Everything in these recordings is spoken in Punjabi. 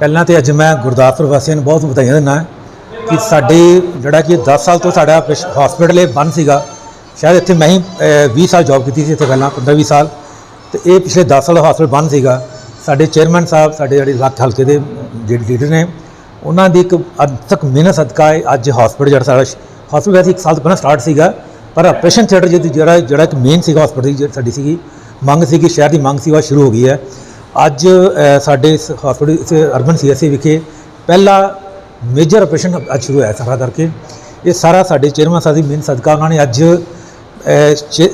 ਪਹਿਲਾਂ ਤੇ ਅੱਜ ਮੈਂ ਗੁਰਦਾਸਪੁਰ ਵਾਸੀਆਂ ਨੂੰ ਬਹੁਤ ਵਧਾਈਆਂ ਦਿੰਦਾ ਕਿ ਸਾਡੇ ਜਿਹੜਾ ਕਿ 10 ਸਾਲ ਤੋਂ ਸਾਡਾ ਹਸਪੀਟਲ ਇਹ ਬੰਦ ਸੀਗਾ। ਸ਼ਾਇਦ ਇੱਥੇ ਮੈਂ ਹੀ ਅਹ, 20 ਸਾਲ ਜੌਬ ਕੀਤੀ ਸੀ ਇੱਥੇ ਪਹਿਲਾਂ 15 20 ਸਾਲ। ਤੇ ਇਹ ਪਿਛਲੇ 10 ਸਾਲ ਹਸਪੀਟਲ ਬੰਦ ਸੀਗਾ। ਸਾਡੇ ਚੇਅਰਮੈਨ ਸਾਹਿਬ ਸਾਡੇ ਜਿਹੜੇ ਲੱਖ ਹਲਕੇ ਦੇ ਜਿਹੜੇ ਲੀਡਰ ਨੇ ਉਹਨਾਂ ਦੀ ਇੱਕ ਅਥਕ ਮਿਹਨਤ ਸਦਕਾ ਇਹ ਅੱਜ ਹਸਪੀਟਲ ਜਿਹੜਾ ਸਾਡਾ ਹਸਪੀਟਲ ਵੈਸੇ ਇੱਕ ਸਾਲ ਤੋਂ ਪਹਿਲਾਂ ਸਟਾਰਟ ਸੀਗਾ ਪਰ ਆਪਰੇਸ਼ਨ ਥੀਏਟਰ ਜਿਹਦੀ ਜਿਹੜਾ ਜਿਹੜਾ ਇੱਕ ਮੇਨ ਸੀਗਾ ਹਸਪੀਟਲ ਦੀ ਜਿਹੜੀ ਸਾਡੀ ਸੀਗੀ ਮੰਗ ਸੀਗੀ ਸ਼ਹਿਰ ਦੀ ਮੰਗ ਸੀ ਉਹ ਸ਼ੁਰੂ ਹੋ ਗਈ ਹੈ। ਅੱਜ ਸਾਡੇ ਇਸ ਹਸਪੀਟਲ ਇਸ ਅਰਬਨ ਸੀਐਸਸੀ ਵਿਖੇ ਪਹਿਲਾ ਮੇਜਰ ਆਪਰੇਸ਼ਨ ਅੱਜ ਸ਼ੁਰੂ ਹੋਇਆ ਸਾਰਾ ਕਰਕੇ। ਇਹ ਸਾਰਾ ਸਾਡੇ ਚੇਅਰਮੈਨ ਸਾਹਿਬ ਦੀ ਮਿਹਨਤ ਸਦਕਾ ਉਹਨਾਂ ਨੇ ਅੱਜ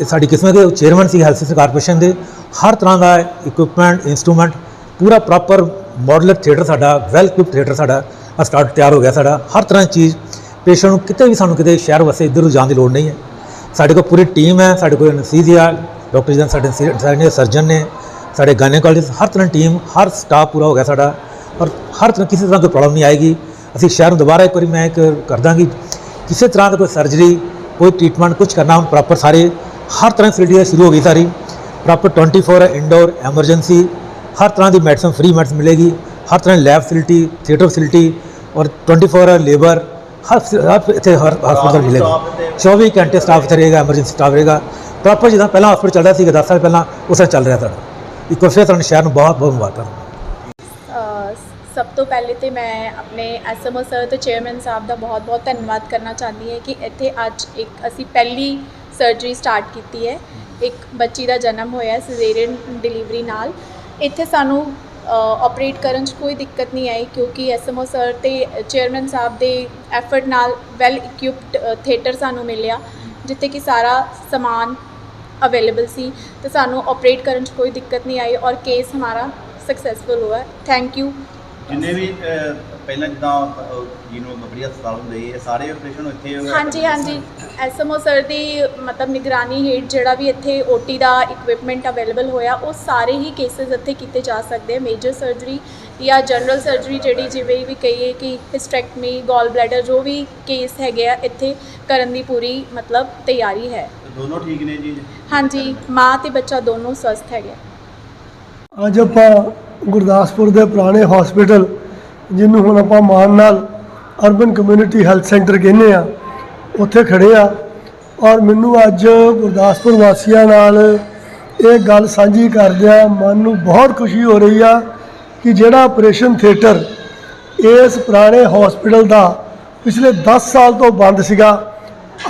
ਸਾਡੀ ਕਿਸਮਤ ਦੇ ਚੇਅਰਮੈਨ ਸੀ ਹੈਲਥ ਸਿਸਟਮ ਕਾਰਪੋਰੇਸ਼ਨ ਦੇ। ਹਰ ਤਰ੍ਹਾਂ ਦਾ ਇਕਵਿਪਮੈਂਟ ਇਨਸਟਰੂਮੈਂਟ ਪੂਰਾ ਪ੍ਰੋਪਰ ਮਾਡਲਰ ਥੀਏਟਰ ਸਾਡਾ ਵੈਲ ਇਕਵਿਪ ਥੀਏਟਰ ਸਾਡਾ ਸਟਾਰਟ ਤਿਆਰ ਹੋ ਗਿਆ ਸਾਡਾ। ਹਰ ਤਰ੍ਹਾਂ ਦੀ ਚੀਜ਼ ਪੇਸ਼ੈਂਟ ਨੂੰ ਕਿਤੇ ਵੀ ਸਾਨੂੰ ਕਿਤੇ ਸ਼ਹਿਰ ਵਸੇ ਇੱਧਰ ਨੂੰ ਜਾਣ ਦੀ ਲੋੜ ਨਹੀਂ ਹੈ। ਸਾਡੇ ਕੋਲ ਪੂਰੀ ਟੀਮ ਹੈ, ਸਾਡੇ ਕੋਲ ਅਨਸਥੀਸੀਆ ਡਾਕਟਰ ਜਨ ਸਾਡੇ ਸੀਨੀਅਰ ਸਰਜਨ ਨੇ। ਸਾਡੇ ਗਾਇਨੋਕੋਲੋਜਿਸਟ ਹਰ ਤਰ੍ਹਾਂ ਟੀਮ ਹਰ ਸਟਾਫ ਪੂਰਾ ਹੋ ਗਿਆ ਸਾਡਾ ਔਰ ਹਰ ਤਰ੍ਹਾਂ ਕਿਸੇ ਤਰ੍ਹਾਂ ਕੋਈ ਪ੍ਰੋਬਲਮ ਨਹੀਂ ਆਏਗੀ ਅਸੀਂ ਸ਼ਹਿਰ ਨੂੰ ਦੁਬਾਰਾ ਇੱਕ ਵਾਰੀ ਮੈਂ ਇੱਕ ਕਰਦਾ ਕਿ ਕਿਸੇ ਤਰ੍ਹਾਂ ਦਾ ਕੋਈ ਸਰਜਰੀ ਕੋਈ ਟ੍ਰੀਟਮੈਂਟ ਕੁਝ ਕਰਨਾ ਹੁਣ ਪ੍ਰੋਪਰ ਸਾਰੇ ਹਰ ਤਰ੍ਹਾਂ ਦੀ ਫੈਸਿਲਿਟੀ ਸ਼ੁਰੂ ਹੋ ਗਈ ਸਾਰੀ ਪ੍ਰੋਪਰ 24 ਇੰਡੋਰ ਐਮਰਜੈਂਸੀ ਹਰ ਤਰ੍ਹਾਂ ਦੀ ਮੈਡੀਸਨ ਫ੍ਰੀ ਮੈਡੀਸਨ ਮਿਲੇਗੀ ਹਰ ਤਰ੍ਹਾਂ ਦੀ ਲੈਬ ਫੈਸਿਲਿਟੀ ਥੀਏਟਰ ਫੈਸਿਲਿਟੀ ਔਰ 24 ਲੇਬਰ ਹਰ ਹਰ ਇੱਥੇ ਹਰ ਹਸਪਤਾਲ ਮਿਲੇਗਾ 24 ਘੰਟੇ ਸਟਾਫ ਇੱਥੇ ਰਹੇਗਾ ਐਮਰਜੈਂਸੀ ਸਟਾਫ ਰਹੇਗਾ ਪ੍ਰੋਪਰ ਜਿੱਦਾਂ ਪਹਿਲਾਂ ਹਸਪਤਾਲ ਚੱਲਦਾ ਸੀਗਾ 10 ਸਾਲ ਪਹਿਲਾਂ ਉਸ ਤਰ੍ਹਾਂ ਚੱਲ ਰਿਹਾ ਸਾਡਾ ਇੱਕ ਵਾਰ ਫਿਰ ਤੁਹਾਨੂੰ ਸ਼ਹਿਰ ਨੂੰ ਬਹੁਤ ਬਹੁਤ ਮੁਬਾਰਕਾਂ ਸਭ ਤੋਂ ਪਹਿਲੇ ਤੇ ਮੈਂ ਆਪਣੇ ਐਸਐਮਓ ਸਰ ਤੇ ਚੇਅਰਮੈਨ ਸਾਹਿਬ ਦਾ ਬਹੁਤ-ਬਹੁਤ ਧੰਨਵਾਦ ਕਰਨਾ ਚਾਹੁੰਦੀ ਹਾਂ ਕਿ ਇੱਥੇ ਅੱਜ ਇੱਕ ਅਸੀਂ ਪਹਿਲੀ ਸਰਜਰੀ ਸਟਾਰਟ ਕੀਤੀ ਹੈ। ਇੱਕ ਬੱਚੀ ਦਾ ਜਨਮ ਹੋਇਆ ਸਿਜ਼ੇਰੀਅਨ ਡਿਲੀਵਰੀ ਨਾਲ। ਇੱਥੇ ਸਾਨੂੰ ਆਪਰੇਟ ਕਰਨ 'ਚ ਕੋਈ ਦਿੱਕਤ ਨਹੀਂ ਆਈ ਕਿਉਂਕਿ ਐਸਐਮਓ ਸਰ ਤੇ ਚੇਅਰਮੈਨ ਸਾਹਿਬ ਦੇ ਐਫਰਟ ਨਾਲ ਵੈਲ ਇਕਵਿਪਡ ਥੀਏਟਰ ਸਾਨੂੰ ਮਿਲਿਆ, ਜਿੱਥੇ ਕਿ ਸਾਰਾ ਸਮਾਨ ਅਵੇਲੇਬਲ ਸੀ ਤੇ ਸਾਨੂੰ ਆਪਰੇਟ ਕਰਨ 'ਚ ਕੋਈ ਦਿੱਕਤ ਨਹੀਂ ਆਈ ਔਰ ਕੇਸ ਹਮਾਰਾ ਸਕਸੈਸਫੁਲ हुआ ਥੈਂਕ ਯੂ ਜਿੰਨੇ ਵੀ ਅਹ, ਪਹਿਲਾਂ ਜਿੱਦਾਂ ਅਹ, ਜਿਹਨੂੰ ਬੱਬਰੀ ਹਸਪਤਾਲ ਹੁੰਦੇ ਸੀ, ਇਹ ਸਾਰੇ ਆਪਰੇਸ਼ਨ ਇੱਥੇ ਹੋਏ ਹਾਂਜੀ ਹਾਂਜੀ। ਐਸਐਮਓ ਸਰ ਦੀ ਮਤਲਬ ਨਿਗਰਾਨੀ ਹੇਠ ਜਿਹੜਾ ਵੀ ਇੱਥੇ ਓਟੀ ਦਾ ਇਕਵਿਪਮੈਂਟ ਅਵੇਲੇਬਲ ਹੋਇਆ ਉਹ ਸਾਰੇ ਹੀ ਕੇਸਿਸ ਇੱਥੇ ਕੀਤੇ ਜਾ ਸਕਦੇ ਆ। ਮੇਜਰ ਸਰਜਰੀ ਜਾਂ ਜਨਰਲ ਸਰਜਰੀ ਜਿਹੜੀ ਜਿਵੇਂ ਵੀ ਕਹੀਏ ਕਿ ਹਿਸਟੈਕਟਮੀ ਗਾਲ ਬਲੈਡਰ ਜੋ ਵੀ ਕੇਸ ਹੈਗੇ ਆ ਇੱਥੇ ਕਰਨ ਦੀ ਪੂਰੀ ਮਤਲਬ ਤਿਆਰੀ ਹੈ। ਦੋਨੋਂ ਠੀਕ ਨੇ ਜੀ? ਹਾਂਜੀ ਮਾਂ ਤੇ ਬੱਚਾ ਦੋਨੋਂ ਸਵਸਥ ਹੈਗੇ। ਅੱਜ ਆਪਾਂ ਗੁਰਦਾਸਪੁਰ ਦੇ ਪੁਰਾਣੇ ਹਸਪੀਟਲ ਜਿਹਨੂੰ ਹੁਣ ਆਪਾਂ ਮਾਨ ਨਾਲ ਅਰਬਨ ਕਮਿਊਨਿਟੀ ਹੈਲਥ ਸੈਂਟਰ ਕਹਿੰਦੇ ਆ ਉੱਥੇ ਖੜੇ ਆ। ਔਰ ਮੈਨੂੰ ਅੱਜ ਗੁਰਦਾਸਪੁਰ ਵਾਸੀਆਂ ਨਾਲ ਇਹ ਗੱਲ ਸਾਂਝੀ ਕਰਦਿਆਂ ਮਨ ਨੂੰ ਬਹੁਤ ਖੁਸ਼ੀ ਹੋ ਰਹੀ ਆ ਕਿ ਜਿਹੜਾ ਆਪਰੇਸ਼ਨ ਥੀਏਟਰ ਇਸ ਪੁਰਾਣੇ ਹਸਪੀਟਲ ਦਾ ਪਿਛਲੇ 10 ਸਾਲ ਤੋਂ ਬੰਦ ਸੀਗਾ।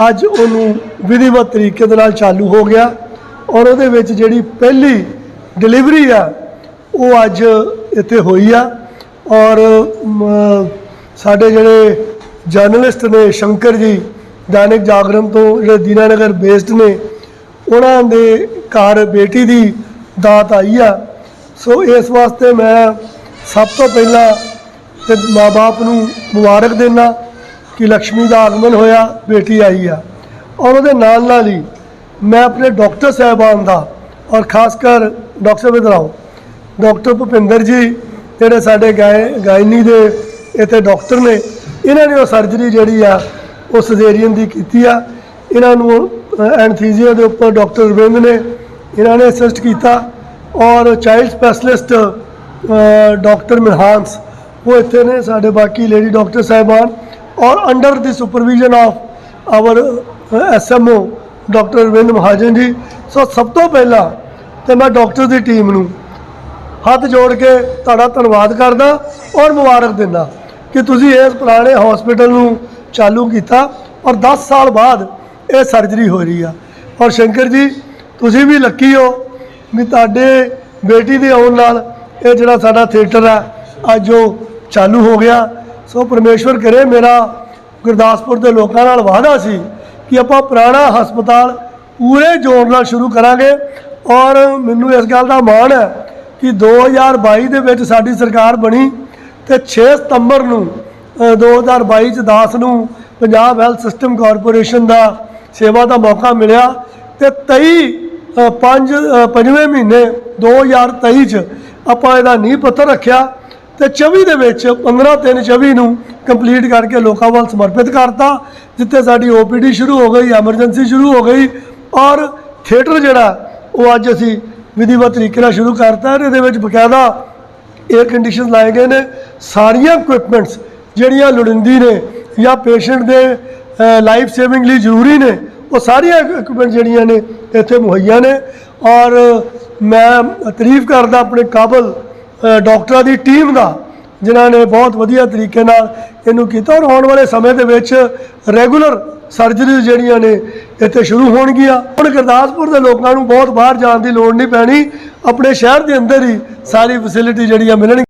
ਅੱਜ ਉਹਨੂੰ ਵਿਧੀਵਤ ਤਰੀਕੇ ਦੇ ਨਾਲ ਚਾਲੂ ਹੋ ਗਿਆ ਔਰ ਉਹਦੇ ਵਿੱਚ ਜਿਹੜੀ ਪਹਿਲੀ ਡਿਲੀਵਰੀ ਆ, ਉਹ ਅੱਜ ਇੱਥੇ ਹੋਈ ਆ ਔਰ ਸਾਡੇ ਜਿਹੜੇ ਜਰਨਲਿਸਟ ਨੇ ਸ਼ੰਕਰ ਜੀ, ਦੈਨਿਕ ਜਾਗਰਣ ਤੋਂ ਜਿਹੜੇ ਦੀਨਾਨਗਰ ਬੇਸਡ ਨੇ, ਉਹਨਾਂ ਦੇ ਘਰ ਬੇਟੀ ਦੀ ਦਾਤ ਆਈ ਆ। ਸੋ ਇਸ ਵਾਸਤੇ ਮੈਂ ਸਭ ਤੋਂ ਪਹਿਲਾਂ ਤੇ ਮਾਪੇ ਨੂੰ ਮੁਬਾਰਕ ਦੇਣਾ ਕਿ ਲక్ష్ਮੀ ਦਾ ਆਗਮਨ ਹੋਇਆ, ਬੇਟੀ ਆਈ ਆ। ਔਰ ਉਹਦੇ ਨਾਲ ਨਾਲ ਹੀ ਮੈਂ ਆਪਣੇ ਡਾਕਟਰ ਸਾਹਿਬਾਨ ਦਾ ਔਰ ਖਾਸ ਕਰ ਡਾਕਟਰ ਵਿਦਰਾਓ ਡਾਕਟਰ ਭੁਪਿੰਦਰ ਜੀ ਜਿਹੜੇ ਸਾਡੇ ਗਾਇ, ਗਾਇਨੀ ਦੇ ਇੱਥੇ ਡਾਕਟਰ ਨੇ, ਇਹਨਾਂ ਨੇ ਉਹ ਸਰਜਰੀ ਜਿਹੜੀ ਆ, ਉਹ ਸਜੇਰੀਅਨ ਦੀ ਕੀਤੀ ਆ। ਇਹਨਾਂ ਨੂੰ ਐਨਥੀਜ਼ੀਆ ਦੇ ਉੱਪਰ ਡਾਕਟਰ ਰਵਿੰਦ ਨੇ ਇਹਨਾਂ ਨੇ ਅਸਿਸਟ ਕੀਤਾ ਔਰ ਚਾਈਲਡ ਸਪੈਸ਼ਲਿਸਟ ਡਾਕਟਰ ਮਿਹਾਂਸ ਉਹ ਇੱਥੇ ਨੇ ਸਾਡੇ ਬਾਕੀ ਲੇਡੀ ਡਾਕਟਰ ਸਾਹਿਬਾਨ। ਔਰ under the supervision of our SMO doctor Ravind Mahajan ji. So ਸਭ ਤੋਂ ਪਹਿਲਾਂ ਤੇ ਮੈਂ ਡਾਕਟਰ ਦੀ ਟੀਮ ਨੂੰ ਹੱਥ ਜੋੜ ਕੇ ਤੁਹਾਡਾ ਧੰਨਵਾਦ ਕਰਦਾ ਔਰ ਮੁਬਾਰਕ ਦਿੰਦਾ ਕਿ ਤੁਸੀਂ ਇਸ ਪੁਰਾਣੇ ਹਸਪੀਟਲ ਨੂੰ ਚਾਲੂ ਕੀਤਾ ਔਰ 10 ਸਾਲ ਬਾਅਦ ਇਹ ਸਰਜਰੀ ਹੋ ਰਹੀ ਆ। ਔਰ ਸ਼ੰਕਰ ਜੀ, ਤੁਸੀਂ ਵੀ ਲੱਕੀ ਹੋ ਵੀ ਤੁਹਾਡੇ ਬੇਟੀ ਦੇ ਆਉਣ ਨਾਲ ਇਹ ਜਿਹੜਾ ਸਾਡਾ ਥੀਏਟਰ ਆ, ਅੱਜ ਉਹ ਚਾਲੂ ਹੋ ਗਿਆ। ਸੋ ਪਰਮੇਸ਼ਵਰ ਕਰੇ ਮੇਰਾ ਗੁਰਦਾਸਪੁਰ ਦੇ ਲੋਕਾਂ ਨਾਲ ਵਾਅਦਾ ਸੀ ਕਿ ਆਪਾਂ ਪੁਰਾਣਾ ਹਸਪਤਾਲ ਪੂਰੇ ਜ਼ੋਰ ਨਾਲ ਸ਼ੁਰੂ ਕਰਾਂਗੇ ਔਰ ਮੈਨੂੰ ਇਸ ਗੱਲ ਦਾ ਮਾਣ ਹੈ ਕਿ 2022 ਦੇ ਵਿੱਚ ਸਾਡੀ ਸਰਕਾਰ ਬਣੀ ਤੇ 6 ਸਤੰਬਰ ਨੂੰ ਅ, 2022 ਚ 10 ਨੂੰ ਪੰਜਾਬ ਹੈਲਥ ਸਿਸਟਮ ਕਾਰਪੋਰੇਸ਼ਨ ਦਾ ਸੇਵਾ ਦਾ ਮੌਕਾ ਮਿਲਿਆ ਤੇ 23 ਅ, ਪੰਜ ਅ, ਪੰਜਵੇਂ ਮਹੀਨੇ 2023 ਚ ਆਪਾਂ ਇਹਦਾ ਨੀਂਹ ਪੱਥਰ ਰੱਖਿਆ ਤੇ 24 ਦੇ ਵਿੱਚ 15 3 24 ਨੂੰ ਕੰਪਲੀਟ ਕਰਕੇ ਲੋਕਾਂ ਵੱਲ ਸਮਰਪਿਤ ਕਰਤਾ, ਜਿੱਥੇ ਸਾਡੀ ਓਪੀਡੀ ਸ਼ੁਰੂ ਹੋ ਗਈ ਐਮਰਜੈਂਸੀ ਸ਼ੁਰੂ ਹੋ ਗਈ ਔਰ ਥੀਏਟਰ ਜਿਹੜਾ, ਉਹ ਅੱਜ ਅਸੀਂ ਵਿਧੀਵਤ ਤਰੀਕੇ ਨਾਲ ਸ਼ੁਰੂ ਕਰਤਾ ਇਹਦੇ ਵਿੱਚ ਬਕਾਇਦਾ 에ਅਰ ਕੰਡੀਸ਼ਨ ਲਾਏ ਗਏ ਨੇ। ਸਾਰੀਆਂ ਇਕੁਇਪਮੈਂਟਸ ਜਿਹੜੀਆਂ ਲੋੜੀਂਦੀ ਨੇ ਜਾਂ ਪੇਸ਼ੈਂਟ ਦੇ ਲਾਈਫ ਸੇਵਿੰਗ ਲਈ ਜ਼ਰੂਰੀ ਨੇ, ਉਹ ਸਾਰੀਆਂ ਇਕੁਇਪਮੈਂਟ ਜਿਹੜੀਆਂ ਨੇ ਇੱਥੇ ਮੁਹੱਈਆ ਨੇ। ਔਰ ਮੈਂ ਤਾਰੀਫ ਕਰਦਾ ਆਪਣੇ ਕਾਬਲ ਡਾਕਟਰਾਂ ਦੀ ਟੀਮ ਦਾ, ਜਿਨ੍ਹਾਂ ਨੇ ਬਹੁਤ ਵਧੀਆ ਤਰੀਕੇ ਨਾਲ ਇਹਨੂੰ ਕੀਤਾ ਔਰ ਆਉਣ ਵਾਲੇ ਸਮੇਂ ਦੇ ਵਿੱਚ ਰੈਗੂਲਰ ਸਰਜਰੀਜ਼ ਜਿਹੜੀਆਂ ਨੇ ਇੱਥੇ ਸ਼ੁਰੂ ਹੋਣਗੀਆਂ। ਹੁਣ ਗੁਰਦਾਸਪੁਰ ਦੇ ਲੋਕਾਂ ਨੂੰ ਬਹੁਤ ਬਾਹਰ ਜਾਣ ਦੀ ਲੋੜ ਨਹੀਂ ਪੈਣੀ, ਆਪਣੇ ਸ਼ਹਿਰ ਦੇ ਅੰਦਰ ਹੀ ਸਾਰੀ ਫੈਸਿਲਿਟੀ ਜਿਹੜੀਆਂ ਮਿਲਣਗੀਆਂ।